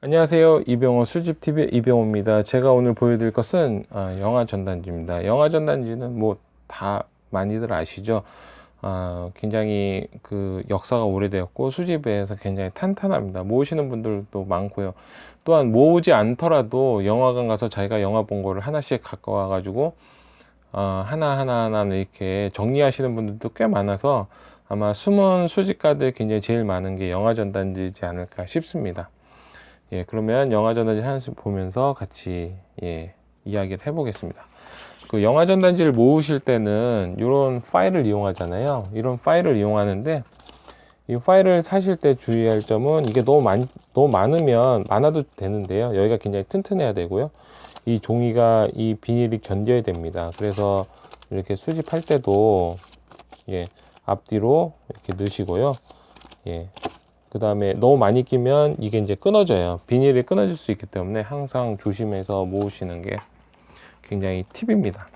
안녕하세요. 이병호 수집TV의 이병호입니다. 제가 오늘 보여드릴 것은 아, 영화 전단지입니다. 영화 전단지는 뭐 다 많이들 아시죠? 아, 굉장히 그 역사가 오래되었고 수집에서 굉장히 탄탄합니다. 모으시는 분들도 많고요. 또한 모으지 않더라도 영화관 가서 자기가 영화 본 거를 하나씩 갖고 와가지고 아, 하나하나 하나 이렇게 정리하시는 분들도 꽤 많아서 아마 숨은 수집가들 굉장히 제일 많은 게 영화 전단지지 않을까 싶습니다. 예, 그러면 영화 전단지 하나씩 보면서 같이 예, 이야기를 해보겠습니다. 그 영화 전단지를 모으실 때는 이런 파일을 이용하잖아요. 이런 파일을 이용하는데 이 파일을 사실 때 주의할 점은 이게 너무 많 너무 많으면 많아도 되는데요. 여기가 굉장히 튼튼해야 되고요. 이 종이가 이 비닐이 견뎌야 됩니다. 그래서 이렇게 수집할 때도 예, 앞뒤로 이렇게 넣으시고요. 예, 그 다음에 너무 많이 끼면 이게 이제 끊어져요. 비닐이 끊어질 수 있기 때문에 항상 조심해서 모으시는 게 굉장히 팁입니다.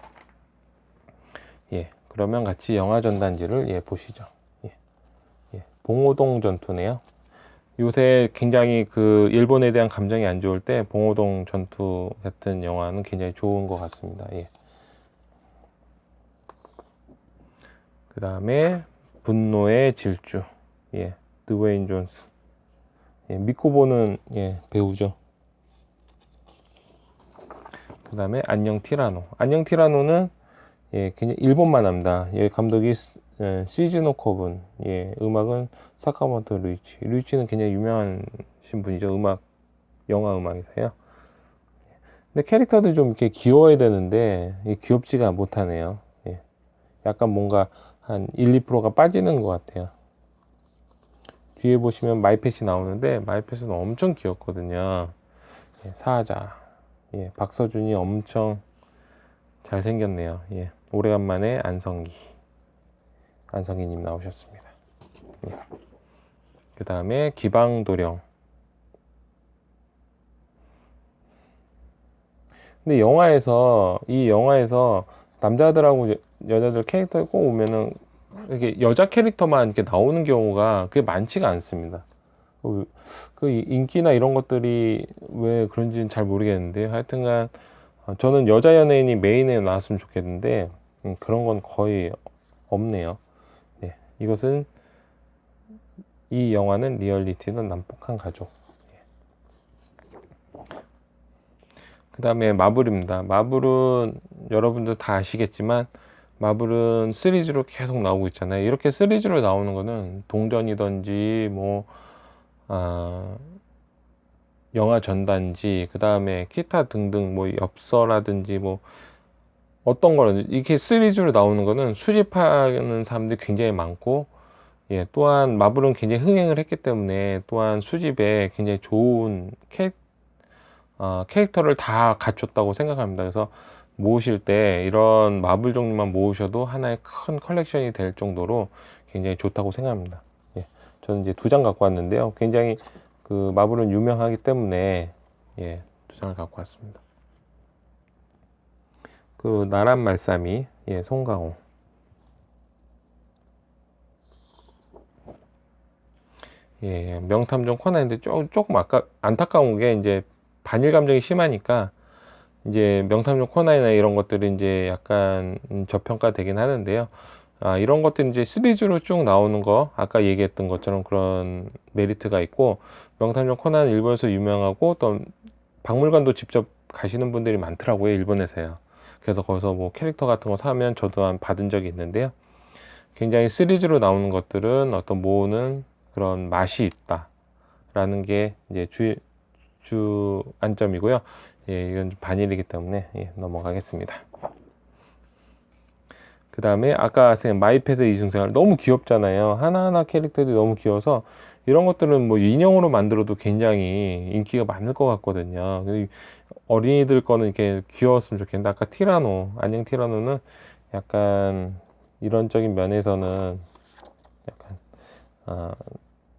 예, 그러면 같이 영화 전단지를 예, 보시죠. 예, 예, 봉오동 전투네요. 요새 굉장히 그 일본에 대한 감정이 안 좋을 때 봉오동 전투 같은 영화는 굉장히 좋은 것 같습니다. 예. 그 다음에 분노의 질주. 예. 드웨인 존스. 예, 믿고 보는 예, 배우죠. 그 다음에 안녕 티라노. 안녕 티라노는 예, 그냥 일본만 합니다. 예, 감독이 시- 예, 시즈노코분. 예, 음악은 사카모토 루이치. 루이치는 굉장히 유명한 분이죠. 음악, 영화 음악이세요. 근데 캐릭터들이 좀 이렇게 귀여워야 되는데 예, 귀엽지가 못하네요. 예, 약간 뭔가 한 1, 2%가 빠지는 것 같아요. 뒤에 보시면 마이펫이 나오는데 마이펫은 엄청 귀엽거든요. 예, 사자. 예, 박서준이 엄청 잘생겼네요. 예, 오래간만에 안성기. 안성기님 나오셨습니다. 예. 그 다음에 기방도령. 근데 영화에서 이 영화에서 남자들하고 여- 여자들 캐릭터 꼭 오면은 이렇게 여자 캐릭터만 이렇게 나오는 경우가 그게 많지가 않습니다. 그, 그 인기나 이런 것들이 왜 그런지는 잘 모르겠는데 하여튼간 어, 저는 여자 연예인이 메인에 나왔으면 좋겠는데 음, 그런 건 거의 없네요. 네, 이것은 이 영화는 리얼리티는 남북한 가족. 그 다음에 마블입니다. 마블은 여러분들 다 아시겠지만 마블은 시리즈로 계속 나오고 있잖아요. 이렇게 시리즈로 나오는 거는 동전이든지 뭐 아, 영화 전단지 그 다음에 기타 등등 뭐 엽서라든지 뭐 어떤 거는 이렇게 시리즈로 나오는 거는 수집하는 사람들이 굉장히 많고 예, 또한 마블은 굉장히 흥행을 했기 때문에 또한 수집에 굉장히 좋은 캐, 어, 캐릭터를 다 갖췄다고 생각합니다. 그래서 모으실 때 이런 마블 종류만 모으셔도 하나의 큰 컬렉션이 될 정도로 굉장히 좋다고 생각합니다. 예, 저는 이제 두 장 갖고 왔는데요. 굉장히 그 마블은 유명하기 때문에 예, 두 장을 갖고 왔습니다. 그 나란 말싸미 예, 송강호 예, 명탐정 코난인데 조, 조금 아까 안타까운 게 이제 반일 감정이 심하니까 이제 명탐정 코난이나 이런 것들이 이제 약간 음, 저평가되긴 하는데요. 아, 이런 것들 이제 시리즈로 쭉 나오는 거 아까 얘기했던 것처럼 그런 메리트가 있고 명탐정 코난 일본에서 유명하고 또 박물관도 직접 가시는 분들이 많더라고요 일본에서요. 그래서 거기서 뭐 캐릭터 같은 거 사면 저도 한 받은 적이 있는데요. 굉장히 시리즈로 나오는 것들은 어떤 모으는 그런 맛이 있다라는 게 이제 주, 주 안점이고요. 예, 이건 좀 반일이기 때문에 예, 넘어가겠습니다. 그 다음에 아까 생각 마이펫의 이중생활 너무 귀엽잖아요. 하나하나 캐릭터들이 너무 귀여워서 이런 것들은 뭐 인형으로 만들어도 굉장히 인기가 많을 것 같거든요. 그 어린이들 거는 이렇게 귀여웠으면 좋겠는데 아까 티라노, 안녕 티라노는 약간 이런적인 면에서는 약간 아,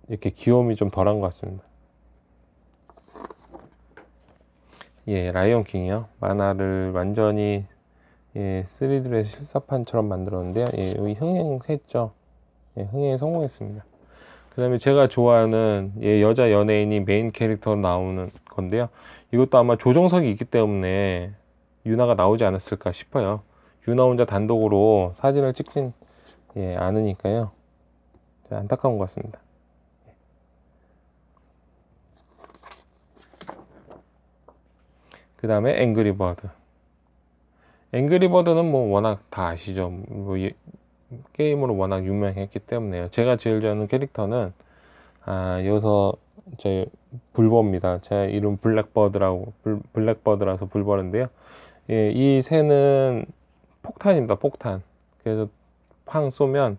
이렇게 귀여움이 좀 덜한 것 같습니다. 예, 라이온 킹이요. 만화를 완전히 예, 3D로 실사판처럼 만들었는데요. 예, 여기 흥행했죠. 예, 흥행에 성공했습니다. 그 다음에 제가 좋아하는 예, 여자 연예인이 메인 캐릭터로 나오는 건데요. 이것도 아마 조정석이 있기 때문에 유나가 나오지 않았을까 싶어요. 유나 혼자 단독으로 사진을 찍진 예, 않으니까요. 좀 안타까운 것 같습니다. 그 다음에 앵그리버드. 앵그리버드는 뭐 워낙 다 아시죠. 뭐 예- 게임으로 워낙 유명했기 때문에요. 제가 제일 좋아하는 캐릭터는 아, 여기서 제 불버입니다. 제 이름 블랙버드라고 불, 블랙버드라서 불버인데요. 예, 이 새는 폭탄입니다. 폭탄. 그래서 팡 쏘면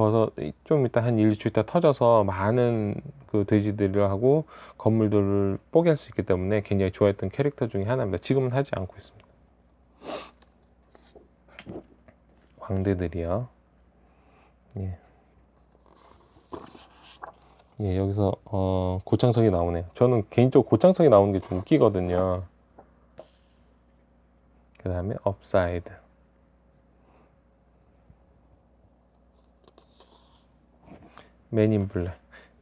거기서 좀 이따 한 1, 2초 있다 터져서 많은 그 돼지들하고 건물들을 뽀갤 수 있기 때문에 굉장히 좋아했던 캐릭터 중에 하나입니다. 지금은 하지 않고 있습니다. 광대들이요. 예. 예, 여기서 어, 고창석이 나오네요. 저는 개인적으로 고창석이 나오는 게 좀 웃기거든요. 그 다음에 업사이드. 맨인 블랙.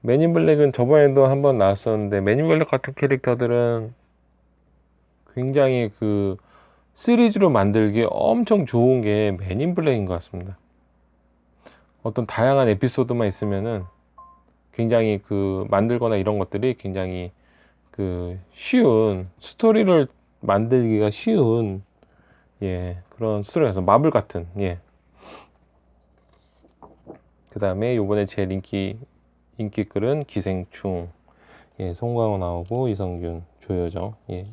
맨인 블랙은 저번에도 한번 나왔었는데 맨인 블랙 같은 캐릭터들은 굉장히 그 시리즈로 만들기 엄청 좋은 게 맨인 블랙인 것 같습니다. 어떤 다양한 에피소드만 있으면은 굉장히 그 만들거나 이런 것들이 굉장히 그 쉬운 스토리를 만들기가 쉬운 예 그런 스토리라서 마블 같은 예. 그 다음에 요번에 제일 인기 인기 글은 기생충 예 송강호 나오고 이성균 조여정 예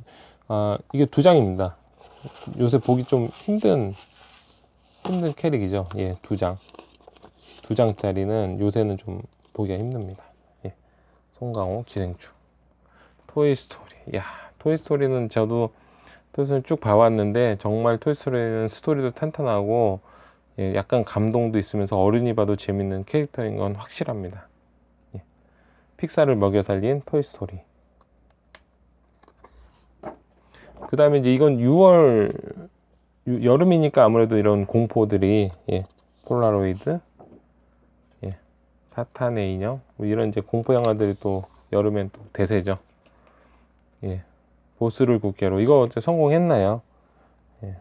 아 이게 두 장입니다. 요새 보기 좀 힘든 힘든 캐릭이죠. 예, 두 장. 두 장짜리는 요새는 좀 보기가 힘듭니다. 예. 송강호, 기생충. 토이스토리. 야, 토이스토리는 저도 토이스토리 쭉 봐왔는데 정말 토이스토리는 스토리도 탄탄하고 예, 약간 감동도 있으면서 어른이 봐도 재밌는 캐릭터인 건 확실합니다. 예. 픽사를 먹여 살린 토이스토리. 그 다음에 이제 이건 6월 유- 여름이니까 아무래도 이런 공포들이 예, 폴라로이드, 예, 사탄의 인형 뭐 이런 이제 공포 영화들이 또 여름엔 또 대세죠. 예, 보스를 국계로 이거 어째 성공했나요? 예.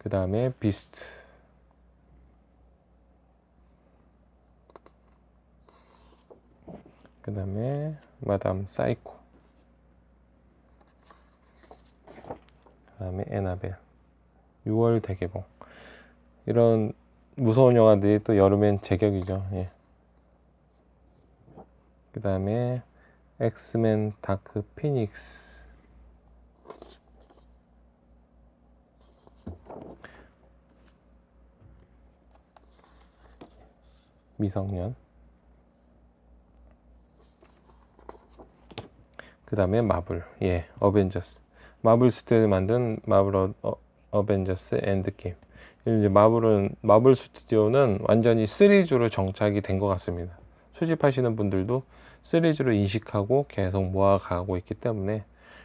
그 다음에 비스트. 그 다음에 마담 사이코. 그 다음에 에나벨 6월 대개봉 이런 무서운 영화들이 또 여름엔 제격이죠 예. 그 다음에 엑스맨 다크 피닉스 미성년 그 다음에 마블 예 어벤져스 마블 스튜디오 만든 마블 어, 어, 어벤져스 엔드게임. 이제 마블은 마블 스튜디오는 완전히 시리즈로 정착이 된 것 같습니다. 수집하시는 분들도 시리즈로 인식하고 계속 모아가고 있기 때문에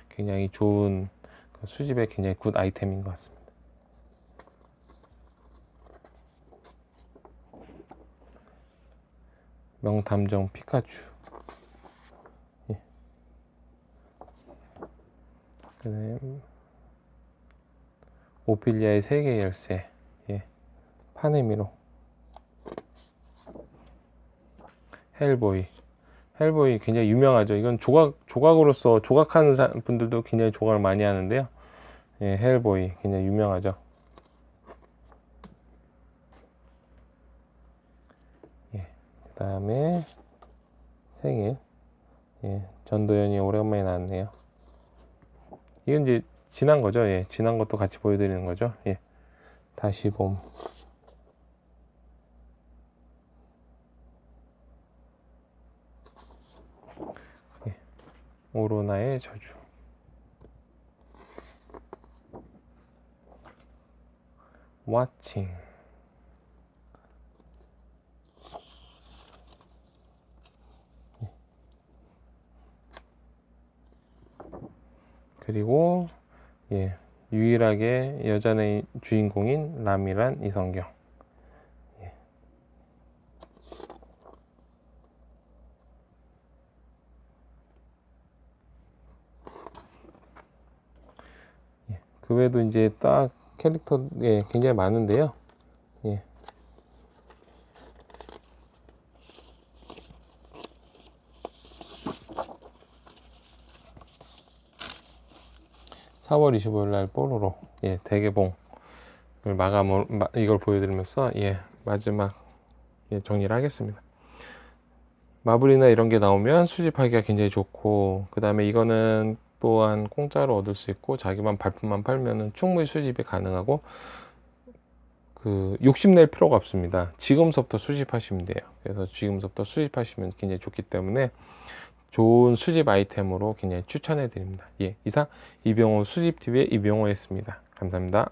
굉장히 좋은 그 수집에 굉장히 굿 아이템인 것 같습니다. 명탐정 피카츄. 예. 그다음 오피리아의 세계 열쇠. 예. 파네미로. 헬보이. 헬보이 굉장히 유명하죠. 이건 조각 조각으로서 조각하는 사- 분들도 굉장히 조각을 많이 하는데요. 예, 헬보이 굉장히 유명하죠. 예. 그 다음에 생일. 예. 전도연이 오랜만에 나왔네요. 이건 이제 지난 거죠. 예. 지난 것도 같이 보여드리는 거죠. 예. 다시 봄. 예. 오로나의 저주. 와 그리고 예, 유일하게 여자의 주인공인 라미란 이성경. 예. 예, 그 외에도 이제 딱 캐릭터 예, 굉장히 많은데요. 예. (4월 25일) 날 뽀로로 예 대개봉을 마감을 마- 이걸 보여드리면서 예 마지막 예, 정리를 하겠습니다. 마블이나 이런 게 나오면 수집하기가 굉장히 좋고 그 다음에 이거는 또한 공짜로 얻을 수 있고 자기만 발품만 팔면은 충분히 수집이 가능하고 그 욕심낼 필요가 없습니다. 지금서부터 수집하시면 돼요. 그래서 지금서부터 수집하시면 굉장히 좋기 때문에 좋은 수집 아이템으로 굉장히 추천해 드립니다. 예, 이상 이병호 수집TV의 이병호였습니다. 감사합니다.